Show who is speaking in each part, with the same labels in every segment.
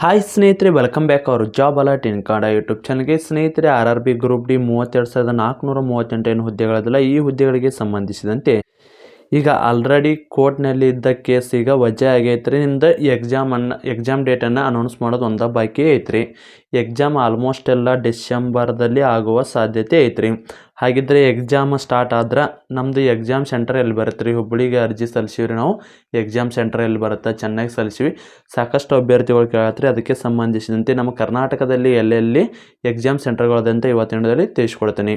Speaker 1: Hi ಸ್ನೇಹಿತರೆ welcome back ಅವರು job alert in Kannada YouTube ಚಾನಲ್ಗೆ ಸ್ನೇಹಿತರೆ R R B group D ಮೂವತ್ತೆರಡು ಸಾವಿರದ ನಾಲ್ಕುನೂರ ಮೂವತ್ತೆಂಟು ಏನು ಹುದ್ದೆಗಳದಲ್ಲ ಈ ಹುದ್ದೆಗಳಿಗೆ ಸಂಬಂಧಿಸಿದಂತೆ ಈಗ ಆಲ್ರೆಡಿ ಕೋರ್ಟ್ನಲ್ಲಿ ಇದ್ದ ಕೇಸ್ ಈಗ ವಜಾ ರೀ ನಿಮ್ದು ಎಕ್ಸಾಮನ್ನು ಎಕ್ಸಾಮ್ ಡೇಟನ್ನು ಅನೌನ್ಸ್ ಮಾಡೋದು ಒಂದು ಬಾಕಿ ಐತ್ರಿ. ಎಕ್ಸಾಮ್ ಆಲ್ಮೋಸ್ಟ್ ಎಲ್ಲ ಡಿಸೆಂಬರ್ದಲ್ಲಿ ಆಗುವ ಸಾಧ್ಯತೆ ಐತ್ರಿ. ಹಾಗಿದ್ರೆ ಎಕ್ಸಾಮ್ ಸ್ಟಾರ್ಟ್ ಆದ್ರೆ ನಮ್ಮದು ಎಕ್ಸಾಮ್ ಸೆಂಟರ್ ಎಲ್ಲಿ ಬರುತ್ತೆ ರೀ ಹುಬ್ಬಳ್ಳಿಗೆ ಅರ್ಜಿ ಸಲ್ಲಿಸಿವ್ರಿ ನಾವು. ಎಕ್ಸಾಮ್ ಸೆಂಟರ್ ಎಲ್ಲಿ ಬರುತ್ತೆ? ಚೆನ್ನಾಗಿ ಸಲ್ಲಿಸಿವಿ. ಸಾಕಷ್ಟು ಅಭ್ಯರ್ಥಿಗಳು ಕೇಳತ್ರಿ. ಅದಕ್ಕೆ ಸಂಬಂಧಿಸಿದಂತೆ ನಮ್ಮ ಕರ್ನಾಟಕದಲ್ಲಿ ಎಲ್ಲೆಲ್ಲಿ ಎಕ್ಸಾಮ್ ಸೆಂಟರ್ಗಳದಂತೆ ಇವತ್ತಿನ ದಿನದಲ್ಲಿ ತಿಳಿಸ್ಕೊಡ್ತೀನಿ.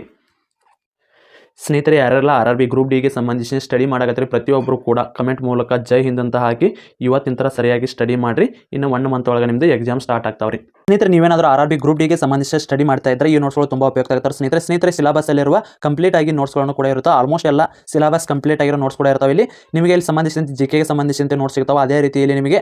Speaker 1: ಸ್ನೇಹಿತರೆ, ಯಾರೆಲ್ಲ ಆರ್ ಆರ್ ಬಿ ಗ್ರೂಪ್ ಡಿಗೆ ಸಂಬಂಧಿಸಿ ಸ್ಟಡಿ ಮಾಡಕತ್ತೀರಿ ಪ್ರತಿಯೊಬ್ಬರು ಕೂಡ ಕಮೆಂಟ್ ಮೂಲಕ ಜೈ ಹಿಂದ್ ಅಂತ ಹಾಕಿ ಇವತ್ತಿನ ಥರ ಸರಿಯಾಗಿ ಸ್ಟಡಿ ಮಾಡಿರಿ. ಇನ್ನು ಒನ್ ಮಂತ್ ಒಳಗೆ ನಿಮ್ಮದು ಎಕ್ಸಾಮ್ ಸ್ಟಾರ್ಟ್ ಆಗ್ತಾವ್ರಿ. ಸ್ನೇಹಿತರೆ, ನೀವೇನಾದರೂ ಆರ್ ಆರ್ ಬಿ ಗ್ರೂಪ್ ಡಿಗೆ ಸಂಬಂಧಿಸಿದ ಸ್ಟಡಿ ಮಾಡ್ತಾ ಇದ್ದರೆ ಈ ನೋಟ್ಸ್ಗಳು ತುಂಬ ಉಪಯುಕ್ತ ಆಗ್ತಾರೆ ಸ್ನೇಹಿತರೆ ಸ್ನೇಹಿತರೆ ಸಿಲಬಸ್ಸಲ್ಲಿರುವ ಕಂಪ್ಲೀಟ್ ಆಗಿ ನೋಟ್ಸ್ಗಳನ್ನು ಕೂಡ ಇರುತ್ತೆ. ಆಲ್ಮೋಸ್ಟ್ ಎಲ್ಲ ಸಿಲಬಸ್ ಕಂಪ್ಲೀಟ್ ಆಗಿರೋ ನೋಟ್ಸ್ ಕೂಡ ಇರ್ತಾವೆ ಇಲ್ಲಿ. ನಿಮಗೆ ಇಲ್ಲಿ ಸಂಬಂಧಿಸಿದಂತೆ ಜಿ ಕೆಗೆ ಸಂಬಂಧಿಸಿದಂತೆ ನೋಟ್ಸ್ ಸಿಗ್ತಾವೆ. ಅದೇ ರೀತಿಯಲ್ಲಿ ನಿಮಗೆ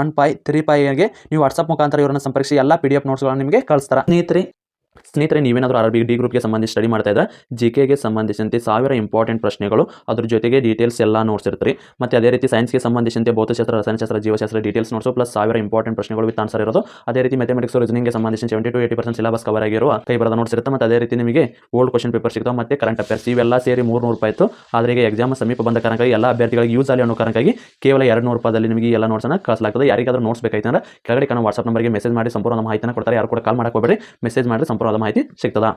Speaker 1: one five three ಫೈಗೆ ನೀವು ವಾಟ್ಸಪ್ ಮುಖಾಂತರ ಇವರನ್ನು ಸಂಪರ್ಕಿಸಿ, ಎಲ್ಲ ಪಿ ಡಿ ಎಫ್ ನೋಟ್ಸ್ಗಳನ್ನು ನಿಮಗೆ ಕಳಿಸ್ತಾರೆ. ಸ್ನೇಹಿತರೆ ಸ್ನೇಹಿತರೆ, ನೀವೇನಾದರೂ ಆರ್ ಬಿ ಡಿ ಗ್ರೂಪ್ಗೆ ಸಂಬಂಧಿಸಿ ಸ್ಟಡಿ ಮಾಡ್ತಾ ಇದ್ದರೆ ಜಿ ಕೆಗೆ ಸಂಬಂಧಿಸಿದಂತೆ ಸಾವಿರ ಇಂಪಾರ್ಟೆಂಟ್ ಪ್ರಶ್ನೆಗಳು ಅದ್ರ ಜೊತೆಗೆ ಡೀಟೇಲ್ಸ್ ಎಲ್ಲ ನೋಟ್ಸ್ ಇರ್ತಾರೆ ಮತ್ತು ಅದೇ ರೀತಿ ಸೈನ್ಸ್ಗೆ ಸಂಬಂಧಿಸಿದಂತೆ ಭೌತಶಾಸ್ತ್ರ, ರಸಾಯನಶಾಸ್ತ್ರ, ಜೀವಶಾಸ್ತ್ರ ಡೀಟೇಲ್ಸ್ ನೋಟ್ಸು ಪ್ಲಸ್ ಸಾವಿರ ಇಂಪಾರ್ಟೆಂಟ್ ಪ್ರಶ್ನೆಗಳು ವಿತ್ ಆನ್ಸರ್ ಇರೋದು. ಅದೇ ರೀತಿ ಮ್ಯಾಥಮೆಟಿಕ್ಸ್ ರೀಸನಿಂಗ್ಗೆ ಸಂಬಂಧಿಸಿದ seventy to eighty percent syllabus cover ಆಗಿರುವ ಕೈ ಬರದ ನೋಟ್ಸ್ ಇರುತ್ತೆ. ಮತ್ತು ಅದೇ ರೀತಿ ನಿಮಗೆ ಓಲ್ಡ್ ಕ್ವಶನ್ ಪೇಪರ್ ಸಿಗ್ತಾವೆ, ಮತ್ತು ಕರೆಂಟ್ ಅಫೇರ್ಸ್ ಇವೆಲ್ಲ ಸೇರಿ ಮೂರು ನೂರು ರೂಪಾಯಿ ಇತ್ತು. ಆದರೆ ಈಗ ಎಕ್ಸಾಮ್ ಸಮೀಪ ಬಂದ ಕಾರಣಕ್ಕಾಗಿ, ಎಲ್ಲ ಅಭ್ಯರ್ಥಿಗಳಿಗೆ ಯೂಸ್ ಆಗಲಿ ಅನ್ನೋ ಕಾರಣಕ್ಕಾಗಿ ಕೇವಲ ಎರಡು ನೂರು ರೂಪಾಯಿದಲ್ಲಿ ನಿಮಗೆ ಎಲ್ಲ ನೋಟ್ಸನ್ನು ಕಳಿಸಲಾಗ್ತದೆ. ಯಾರಿಗಾದ್ರೂ ನೋಟ್ಸ್ ಬೇಕಾಯ್ತು ಅಂದ್ರೆ ಕೆಳಗಡೆ ಕಾಣೋ ವಾಟ್ಸಪ್ ನಂಬರ್ಗೆ ಮೆಸೇಜ್ ಮಾಡಿ, ಸಂಪೂರ್ಣ ಮಾಹಿತಿನ ಕೊಡ್ತಾರೆ. ಯಾರು ಕೂಡ ಕಾಲ್ ಮಾಡಕ್ಕೆ ಮೆಸೇಜ್ ಮಾಡಿದ್ರೆ ಸಂಪೂರ್ಣವಾದ ಮಾಹಿತಿ ಸಿಗ್ತದ.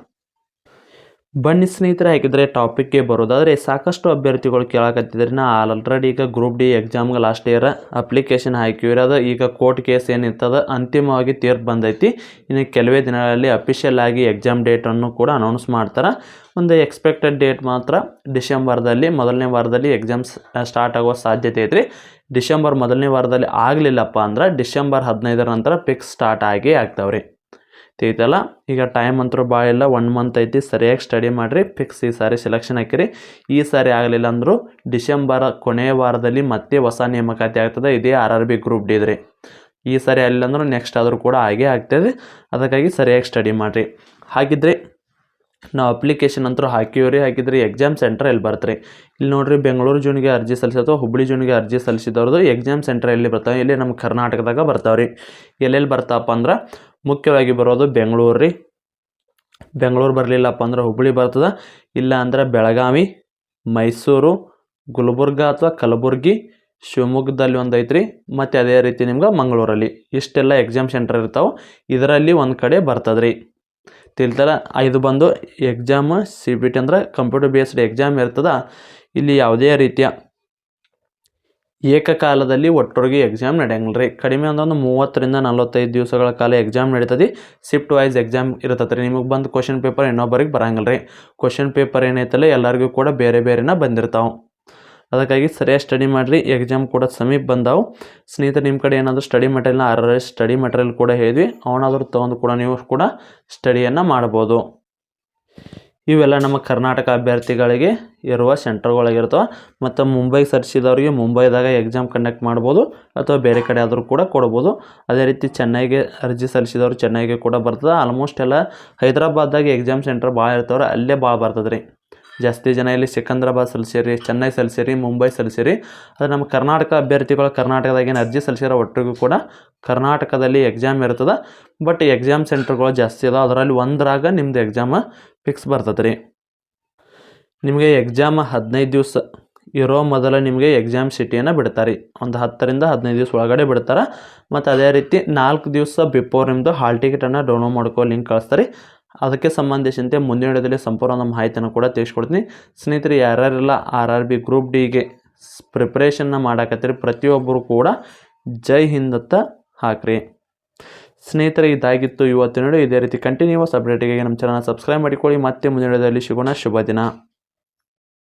Speaker 1: ಬನ್ನಿ ಸ್ನೇಹಿತರೆ ಹಾಕಿದರೆ ಟಾಪಿಕ್ಗೆ ಬರೋದಾದರೆ ಸಾಕಷ್ಟು ಅಭ್ಯರ್ಥಿಗಳು ಕೇಳಕತ್ತಿದ್ರೆ ನಾ ಆಲ್ರೆಡಿ ಈಗ ಗ್ರೂಪ್ ಡಿ ಎಕ್ಸಾಮ್ಗೆ ಲಾಸ್ಟ್ ಇಯರ್ ಅಪ್ಲಿಕೇಶನ್ ಹಾಕಿರೋದು ಈಗ ಕೋರ್ಟ್ ಕೇಸ್ ಏನಿರ್ತದ, ಅಂತಿಮವಾಗಿ ತೀರ್ಪು ಬಂದೈತಿ. ಇನ್ನು ಕೆಲವೇ ದಿನಗಳಲ್ಲಿ ಅಫಿಷಿಯಲ್ ಆಗಿ ಎಕ್ಸಾಮ್ ಡೇಟನ್ನು ಕೂಡ ಅನೌನ್ಸ್ ಮಾಡ್ತಾರೆ. ಒಂದು ಎಕ್ಸ್ಪೆಕ್ಟೆಡ್ ಡೇಟ್ ಮಾತ್ರ ಡಿಸೆಂಬರ್ದಲ್ಲಿ, ಮೊದಲನೇ ವಾರದಲ್ಲಿ ಎಕ್ಸಾಮ್ಸ್ ಸ್ಟಾರ್ಟ್ ಆಗೋ ಸಾಧ್ಯತೆ ಐತ್ರಿ. ಡಿಸೆಂಬರ್ ಮೊದಲನೇ ವಾರದಲ್ಲಿ ಆಗಲಿಲ್ಲಪ್ಪ ಅಂದ್ರೆ ಡಿಸೆಂಬರ್ ಹದಿನೈದರ ನಂತರ ಪಿಕ್ಸ್ ಸ್ಟಾರ್ಟ್ ಆಗಿ ಆಗ್ತಾವ್ರಿ. ತಿಳಿತಲ್ಲ ಈಗ ಟೈಮ್ ಅಂತೂ ಭಾಳ ಇಲ್ಲ ಒನ್ ಮಂತ್ ಐತಿ. ಸರಿಯಾಗಿ ಸ್ಟಡಿ ಮಾಡಿರಿ ಫಿಕ್ಸ್ ಈ ಸಾರಿ ಸೆಲೆಕ್ಷನ್ ಹಾಕಿರಿ. ಈ ಸಾರಿ ಆಗಲಿಲ್ಲ ಅಂದರೂ ಡಿಸೆಂಬರ್ ಕೊನೆಯ ವಾರದಲ್ಲಿ ಮತ್ತೆ ಹೊಸ ನೇಮಕಾತಿ ಆಗ್ತದೆ. ಇದೇ R R B group D ಇದ್ರಿ ಈ ಸಾರಿ ಆಗಲಿಲ್ಲ ಅಂದರೂ ನೆಕ್ಸ್ಟ್ ಆದರೂ ಕೂಡ ಹಾಗೆ ಆಗ್ತದೆ. ಅದಕ್ಕಾಗಿ ಸರಿಯಾಗಿ ಸ್ಟಡಿ ಮಾಡಿರಿ. ಹಾಗಿದ್ರೆ ನಾವು ಅಪ್ಲಿಕೇಶನ್ ಅಂತೂ ಹಾಕಿವ್ರಿ. ಹಾಕಿದ್ರಿ ಎಕ್ಸಾಮ್ ಸೆಂಟರ್ ಎಲ್ಲಿ ಬರ್ತಾರೆ? ಇಲ್ಲಿ ನೋಡ್ರಿ, ಬೆಂಗಳೂರು ಜೂನ್ಗೆ ಅರ್ಜಿ ಸಲ್ಲಿಸೋದು ಹುಬ್ಬಳ್ಳಿ ಜೂನ್ಗೆ ಅರ್ಜಿ ಸಲ್ಲಿಸಿದವ್ರದ್ದು ಎಕ್ಸಾಮ್ ಸೆಂಟರ್ ಎಲ್ಲಿ ಬರ್ತಾವೆ? ಇಲ್ಲಿ ನಮ್ಮ ಕರ್ನಾಟಕದಾಗ ಬರ್ತಾವ್ರಿ. ಎಲ್ಲೆಲ್ಲಿ ಬರ್ತಾವಪ್ಪ ಅಂದ್ರೆ ಮುಖ್ಯವಾಗಿ ಬರೋದು ಬೆಂಗಳೂರು ರೀ. ಬೆಂಗಳೂರು ಬರಲಿಲ್ಲಪ್ಪ ಅಂದ್ರೆ ಹುಬ್ಬಳ್ಳಿ ಬರ್ತದೆ, ಇಲ್ಲ ಅಂದ್ರೆ ಬೆಳಗಾವಿ, ಮೈಸೂರು, ಗುಲ್ಬುರ್ಗ ಅಥವಾ ಕಲಬುರ್ಗಿ, ಶಿವಮೊಗ್ಗದಲ್ಲಿ ಒಂದು ಐತ್ರಿ, ಮತ್ತು ಅದೇ ರೀತಿ ನಿಮ್ಗೆ ಮಂಗಳೂರಲ್ಲಿ. ಇಷ್ಟೆಲ್ಲ ಎಕ್ಸಾಮ್ ಸೆಂಟರ್ ಇರ್ತಾವೆ, ಇದರಲ್ಲಿ ಒಂದು ಕಡೆ ಬರ್ತದೆ ರೀ ತಿಳ್ತಾರ ಇದು ಬಂದು ಎಕ್ಸಾಮ್ ಸಿ ಬಿ ಟಿ ಅಂದ್ರೆ ಕಂಪ್ಯೂಟರ್ ಬೇಸ್ಡ್ ಎಕ್ಸಾಮ್ ಇರ್ತದ, ಇಲ್ಲಿ ಯಾವುದೇ ರೀತಿಯ ಏಕಕಾಲದಲ್ಲಿ ಒಟ್ಟೊರ್ಗೆ ಎಕ್ಸಾಮ್ ನಡೆಯಂಗಿಲ್ಲ ರೀ ಕಡಿಮೆ ಒಂದೊಂದು ಮೂವತ್ತರಿಂದ ನಲವತ್ತೈದು ದಿವಸಗಳ ಕಾಲ ಎಕ್ಸಾಮ್ ನಡೀತದೆ. ಶಿಫ್ಟ್ ವೈಸ್ ಎಕ್ಸಾಮ್ ಇರ್ತದೆ ರೀ ನಿಮಗೆ ಬಂದು ಕ್ವಶನ್ ಪೇಪರ್ ಇನ್ನೊಬ್ಬರಿಗೆ ಬರಂಗಿಲ್ಲ ರೀ ಕ್ವಶನ್ ಪೇಪರ್ ಏನೈತಲ್ಲ ಎಲ್ಲರಿಗೂ ಕೂಡ ಬೇರೆ ಬೇರೆನ ಬಂದಿರ್ತಾವೆ. ಅದಕ್ಕಾಗಿ ಸರಿಯಾಗಿ ಸ್ಟಡಿ ಮಾಡಿರಿ. ಎಕ್ಸಾಮ್ ಕೂಡ ಸಮೀಪ ಬಂದಾವು. ಸ್ನೇಹಿತರೆ ನಿಮ್ಮ ಕಡೆ ಏನಾದರೂ ಸ್ಟಡಿ ಮೆಟೀರಿಯಲ್ನ ಆರ್ ಸ್ಟಡಿ ಮಟೀರಿಯಲ್ ಕೂಡ ಹೇಳಿದ್ವಿ. ಅವನಾದರೂ ತೊಗೊಂಡು ಕೂಡ ನೀವು ಕೂಡ ಸ್ಟಡಿಯನ್ನು ಮಾಡ್ಬೋದು. ಇವೆಲ್ಲ ನಮ್ಮ ಕರ್ನಾಟಕ ಅಭ್ಯರ್ಥಿಗಳಿಗೆ ಇರುವ ಸೆಂಟರ್ಗಳಾಗಿರ್ತವೆ. ಮತ್ತು ಮುಂಬೈಗೆ ಸರ್ಚಿದವ್ರಿಗೆ ಮುಂಬೈದಾಗ ಎಕ್ಸಾಮ್ ಕಂಡಕ್ಟ್ ಮಾಡ್ಬೋದು, ಅಥವಾ ಬೇರೆ ಕಡೆ ಆದರೂ ಕೂಡ ಕೊಡ್ಬೋದು. ಅದೇ ರೀತಿ ಚೆನ್ನೈಗೆ ಅರ್ಜಿ ಸಲ್ಲಿಸಿದವರು ಚೆನ್ನೈಗೆ ಕೂಡ ಬರ್ತದೆ. ಆಲ್ಮೋಸ್ಟ್ ಎಲ್ಲ ಹೈದರಾಬಾದ್ದಾಗ ಎಕ್ಸಾಮ್ ಸೆಂಟರ್ ಭಾಳ ಇರ್ತವ್ರೆ, ಅಲ್ಲೇ ಭಾಳ ಬರ್ತದೆ ಜಾಸ್ತಿ ಜನ ಇಲ್ಲಿ ಸಿಕಂದ್ರಾಬಾದ್ ಸಲ್ಲಿಸಿರಿ ಚೆನ್ನೈ ಸಲ್ಲಿಸಿರಿ ಮುಂಬೈ ಸಲ್ಲಿಸಿರಿ ಅದು ನಮ್ಮ ಕರ್ನಾಟಕ ಅಭ್ಯರ್ಥಿಗಳು ಕರ್ನಾಟಕದಾಗ ಏನು ಅರ್ಜಿ ಸಲ್ಲಿಸಿರೋ ಒಟ್ಟಿಗೂ ಕೂಡ ಕರ್ನಾಟಕದಲ್ಲಿ ಎಕ್ಸಾಮ್ ಇರ್ತದೆ. ಬಟ್ ಎಕ್ಸಾಮ್ ಸೆಂಟರ್ಗಳು ಜಾಸ್ತಿ ಅದಾವೆ. ಅದರಲ್ಲಿ ಒಂದರಾಗ ನಿಮ್ಮದು ಎಕ್ಸಾಮ ಫಿಕ್ಸ್ ಬರ್ತದೆ ರೀ ನಿಮಗೆ ಎಕ್ಸಾಮ್ ಹದಿನೈದು ದಿವಸ ಇರೋ ಮೊದಲು ನಿಮಗೆ ಎಕ್ಸಾಮ್ ಸಿಟಿಯನ್ನು ಬಿಡ್ತಾರೆ. ಒಂದು ಹತ್ತರಿಂದ ಹದಿನೈದು ದಿವಸ ಒಳಗಡೆ ಬಿಡ್ತಾರೆ. ಮತ್ತು ಅದೇ ರೀತಿ ನಾಲ್ಕು ದಿವಸ ಬಿಫೋರ್ ನಿಮ್ಮದು ಹಾಲ್ ಟಿಕೆಟನ್ನು ಡೌನ್ಲೋಡ್ ಮಾಡ್ಕೋ ಲಿಂಕ್ ಕಳಿಸ್ತಾರೆ. ಅದಕ್ಕೆ ಸಂಬಂಧಿಸಿದಂತೆ ಮುಂದಿನ ವಿಡಿಯೋದಲ್ಲಿ ಸಂಪೂರ್ಣ ಮಾಹಿತಿಯನ್ನು ಕೂಡ ತಿಳಿಸ್ಕೊಡ್ತೀನಿ. ಸ್ನೇಹಿತರೆ, ಯಾರ್ಯಾರೆಲ್ಲ ಆರ್ ಆರ್ ಬಿ ಗ್ರೂಪ್ ಡಿಗೆ ಪ್ರಿಪ್ರೇಷನ್ನ ಮಾಡಾಕತ್ತೀರಿ, ಪ್ರತಿಯೊಬ್ಬರು ಕೂಡ ಜೈ ಹಿಂದತ್ತ ಹಾಕ್ರಿ. ಸ್ನೇಹಿತರೆ, ಇದಾಗಿತ್ತು ಇವತ್ತಿನ ಇದೇ ರೀತಿ ಕಂಟಿನ್ಯೂಸ್ ಅಪ್ಡೇಟಿಗೆ ನಮ್ಮ ಚಾನಲ್ ಸಬ್ಸ್ಕ್ರೈಬ್ ಮಾಡಿಕೊಳ್ಳಿ. ಮತ್ತೆ ಮುಂದಿನ ವಿಡಿಯೋದಲ್ಲಿ ಶುಭ ದಿನ.